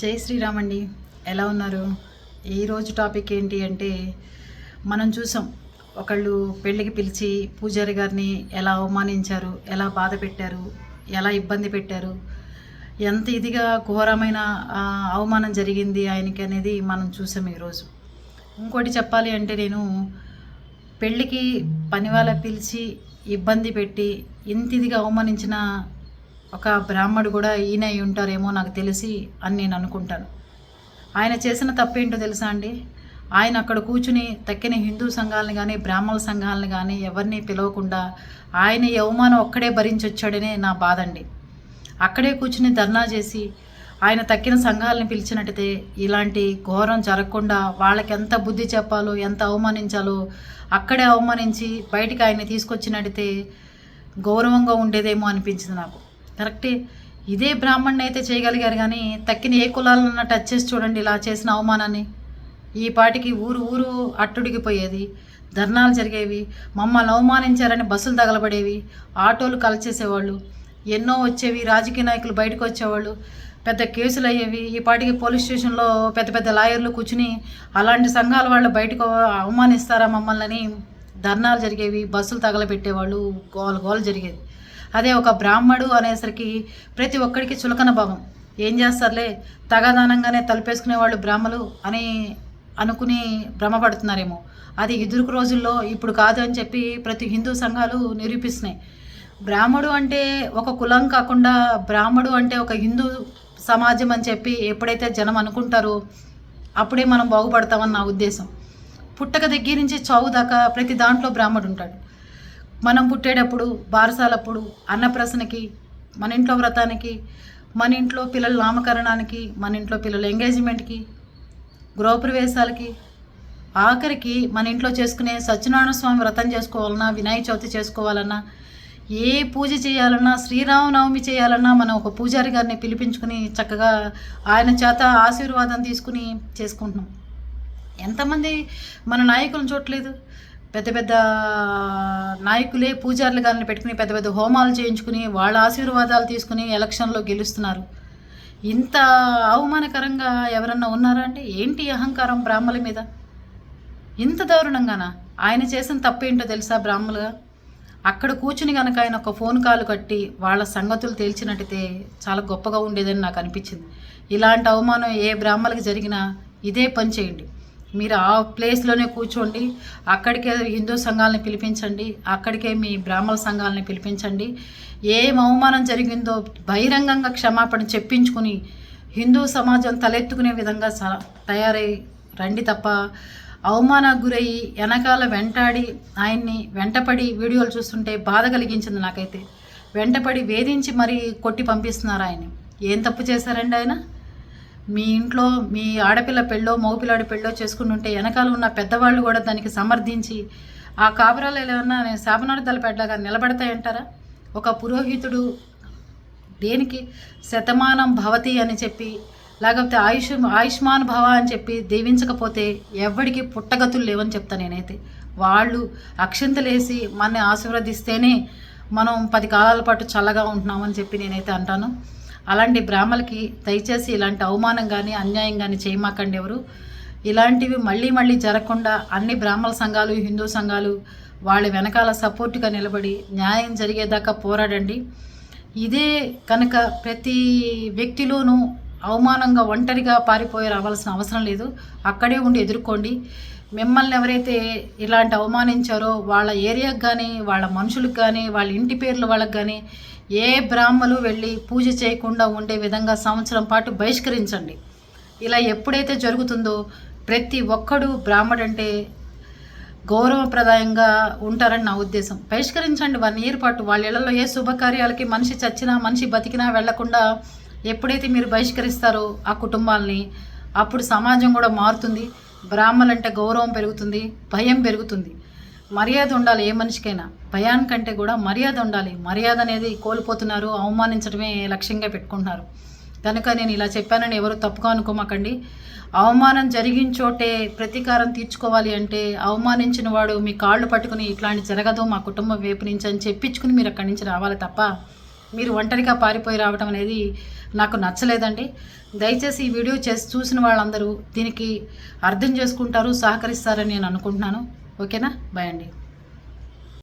జై శ్రీరామ్ అండి ఎలా ఉన్నారు? ఈరోజు టాపిక్ ఏంటి అంటే మనం చూసాం ఒకళ్ళు పెళ్ళికి పిలిచి పూజారి గారిని ఎలా అవమానించారు ఎలా బాధ పెట్టారు ఎలా ఇబ్బంది పెట్టారు ఎంత ఇదిగా ఘోరమైన అవమానం జరిగింది ఆయనకి అనేది మనం చూసాం ఈరోజు ఇంకోటి చెప్పాలి అంటే నేను పెళ్ళికి పని వాళ్ళ పిలిచి ఇబ్బంది పెట్టి ఇంత ఇదిగా అవమానించిన ఒక బ్రాహ్మడు కూడా ఈయన అయి ఉంటారేమో నాకు తెలిసి అని నేను అనుకుంటాను. ఆయన చేసిన తప్పేంటో తెలుసా అండి? ఆయన అక్కడ కూర్చుని తక్కిన హిందూ సంఘాలను కానీ బ్రాహ్మణ సంఘాలను కానీ ఎవరిని పిలవకుండా ఆయన ఈ అవమానం ఒక్కడే భరించొచ్చాడనే నా బాధ అండి అక్కడే కూర్చుని ధర్నా చేసి ఆయన తక్కిన సంఘాలను పిలిచినట్టయితే ఇలాంటి ఘోరం జరగకుండా వాళ్ళకి ఎంత బుద్ధి చెప్పాలో ఎంత అవమానించాలో అక్కడే అవమానించి బయటికి ఆయన్ని తీసుకొచ్చినట్టయితే గౌరవంగా ఉండేదేమో అనిపించింది నాకు. కరెక్టే. ఇదే బ్రాహ్మణ్ణి అయితే చేయగలిగారు కానీ తక్కిన ఏ కులాలన్నా టచ్ చేసి చూడండి ఇలా చేసిన అవమానాన్ని. ఈ పాటికి ఊరు ఊరు అట్టుడిగిపోయేది. ధర్నాలు జరిగేవి మమ్మల్ని అవమానించారని బస్సులు తగలబడేవి ఆటోలు కలిచేసేవాళ్ళు ఎన్నో వచ్చేవి రాజకీయ నాయకులు బయటకు వచ్చేవాళ్ళు పెద్ద కేసులు అయ్యేవి ఈ పాటికి పోలీస్ స్టేషన్లో పెద్ద పెద్ద లాయర్లు కూర్చుని అలాంటి సంఘాల వాళ్ళు బయటకు అవమానిస్తారా మమ్మల్ని ధర్నాలు జరిగేవి బస్సులు తగలబెట్టేవాళ్ళు గోల గోల జరిగేది. అదే ఒక బ్రాహ్మడు అనేసరికి ప్రతి ఒక్కడికి చులకన భావం. ఏం చేస్తారులే? తగాదానంగానే తలుపేసుకునే వాళ్ళు బ్రాహ్మలు అని అనుకుని భ్రమపడుతున్నారేమో. అది ఎదురుకు రోజుల్లో ఇప్పుడు కాదు అని చెప్పి ప్రతి హిందూ సంఘాలు నిరూపిస్తున్నాయి. బ్రాహ్మడు అంటే ఒక కులం కాకుండా బ్రాహ్మడు అంటే ఒక హిందూ సమాజం అని చెప్పి ఎప్పుడైతే జనం అనుకుంటారో అప్పుడే మనం బాగుపడతామని నా ఉద్దేశం. పుట్టక దగ్గర నుంచి చావు దాకా ప్రతి దాంట్లో బ్రాహ్మడు ఉంటాడు. మనం పుట్టేటప్పుడు బారసాలప్పుడు అన్నప్రసనకి మన ఇంట్లో వ్రతానికి మన ఇంట్లో పిల్లల నామకరణానికి మన ఇంట్లో పిల్లల ఎంగేజ్మెంట్కి గృహప్రవేశాలకి ఆఖరికి మన ఇంట్లో చేసుకునే సత్యనారాయణ స్వామి వ్రతం చేసుకోవాలన్నా వినాయక చవితి చేసుకోవాలన్నా ఏ పూజ చేయాలన్నా శ్రీరామనవమి చేయాలన్నా మనం ఒక పూజారి గారిని పిలిపించుకుని చక్కగా ఆయన చేత ఆశీర్వాదం తీసుకుని చేసుకుంటున్నాం. ఎంతమంది మన నాయకులను చూడలేదు పెద్ద పెద్ద నాయకులే పూజారులు గారిని పెట్టుకుని పెద్ద పెద్ద హోమాలు చేయించుకుని వాళ్ళ ఆశీర్వాదాలు తీసుకుని ఎలక్షన్లో గెలుస్తున్నారు. ఇంత అవమానకరంగా ఎవరన్నా ఉన్నారా అంటే ఏంటి అహంకారం బ్రాహ్మల మీద? ఇంత దారుణంగానా? ఆయన చేసిన తప్పేంటో తెలుసా బ్రాహ్మలుగా? అక్కడ కూర్చుని కనుక ఆయన ఒక ఫోన్ కాల్ కట్టి వాళ్ళ సంగతులు తేల్చినట్టయితే చాలా గొప్పగా ఉండేదని నాకు అనిపించింది. ఇలాంటి అవమానం ఏ బ్రాహ్మలకు జరిగినా ఇదే పని చేయండి. మీరు ఆ ప్లేస్లోనే కూర్చోండి. అక్కడికే హిందూ సంఘాలను పిలిపించండి. అక్కడికే మీ బ్రాహ్మణ సంఘాలని పిలిపించండి. ఏం అవమానం జరిగిందో బహిరంగంగా క్షమాపణ చెప్పించుకుని హిందూ సమాజం తలెత్తుకునే విధంగా స- తయారై రండి తప్ప అవమానానికి గురయ్యి వెనకాల వెంటాడి ఆయన్ని వెంటపడి వీడియోలు చూస్తుంటే బాధ కలిగించింది నాకైతే. వెంటపడి వేధించి మరీ కొట్టి పంపిస్తున్నారు ఆయన్ని. ఏం తప్పు చేశారండి ఆయన? మీ ఇంట్లో మీ ఆడపిల్ల పెళ్ళో మగపిల్లాడి పెళ్ళో చేసుకుని ఉంటే వెనకాల ఉన్న పెద్దవాళ్ళు కూడా దానికి సమర్థించి ఆ కాపురాలు ఏమన్నా శాపనార్థాలు పెట్టలాగా నిలబడతాయంటారా? ఒక పురోహితుడు దేనికి శతమానం భవతి అని చెప్పి లేకపోతే ఆయుష్ ఆయుష్మాన్ భవ అని చెప్పి దీవించకపోతే ఎవడికి పుట్టగతులు లేవని చెప్తా నేనైతే. వాళ్ళు అక్షంతలేసి మనని ఆశీర్వదిస్తేనే మనం పది కాలాల పాటు చల్లగా ఉంటున్నామని చెప్పి నేనైతే అంటాను. అలాంటి బ్రాహ్మలకి దయచేసి ఇలాంటి అవమానం కానీ అన్యాయం కానీ చేయమాకండి ఎవరు. ఇలాంటివి మళ్ళీ మళ్ళీ జరగకుండా అన్ని బ్రాహ్మణ సంఘాలు హిందూ సంఘాలు వాళ్ళ వెనకాల సపోర్ట్గా నిలబడి న్యాయం జరిగేదాకా పోరాడండి. ఇదే కనుక ప్రతి వ్యక్తిలోనూ అవమానంగా ఒంటరిగా పారిపోయి రావాల్సిన అవసరం లేదు. అక్కడే ఉండి ఎదుర్కోండి. మిమ్మల్ని ఎవరైతే ఇలాంటి అవమానించారో వాళ్ళ ఏరియాకి కానీ వాళ్ళ మనుషులకు కానీ వాళ్ళ ఇంటి పేర్లు వాళ్ళకి కానీ ఏ బ్రాహ్మలు వెళ్ళి పూజ చేయకుండా ఉండే విధంగా సంవత్సరం పాటు బహిష్కరించండి. ఇలా ఎప్పుడైతే జరుగుతుందో ప్రతి ఒక్కడు బ్రాహ్మడంటే గౌరవప్రదాయంగా ఉంటారని నా ఉద్దేశం. బహిష్కరించండి. వన్ ఇయర్ పాటు వాళ్ళ ఇళ్ళలో ఏ శుభకార్యాలకి మనిషి చచ్చినా మనిషి బతికినా వెళ్ళకుండా ఎప్పుడైతే మీరు బహిష్కరిస్తారో ఆ కుటుంబాలని అప్పుడు సమాజం కూడా మారుతుంది. బ్రాహ్మలంటే గౌరవం పెరుగుతుంది భయం పెరుగుతుంది. మర్యాద ఉండాలి ఏ మనిషికైనా. భయానికంటే కూడా మర్యాద ఉండాలి. మర్యాద అనేది కోల్పోతున్నారు అవమానించడమే లక్ష్యంగా పెట్టుకుంటున్నారు. కనుక నేను ఇలా చెప్పానని ఎవరు తప్పుగా అనుకోమాకండి. అవమానం జరిగిన చోటే ప్రతీకారం తీర్చుకోవాలి అంటే అవమానించిన వాడు మీ కాళ్ళు పట్టుకుని ఇట్లాంటి జరగదు మా కుటుంబం వేపు నుంచి అని చెప్పించుకుని మీరు అక్కడి నుంచి రావాలి తప్ప మీరు ఒంటరిగా పారిపోయి రావడం అనేది నాకు నచ్చలేదండి. దయచేసి ఈ వీడియో చేసి చూసిన వాళ్ళందరూ దీనికి అర్థం చేసుకుంటారు సహకరిస్తారని నేను అనుకుంటున్నాను. ఓకేనా? బాయ్ అండి.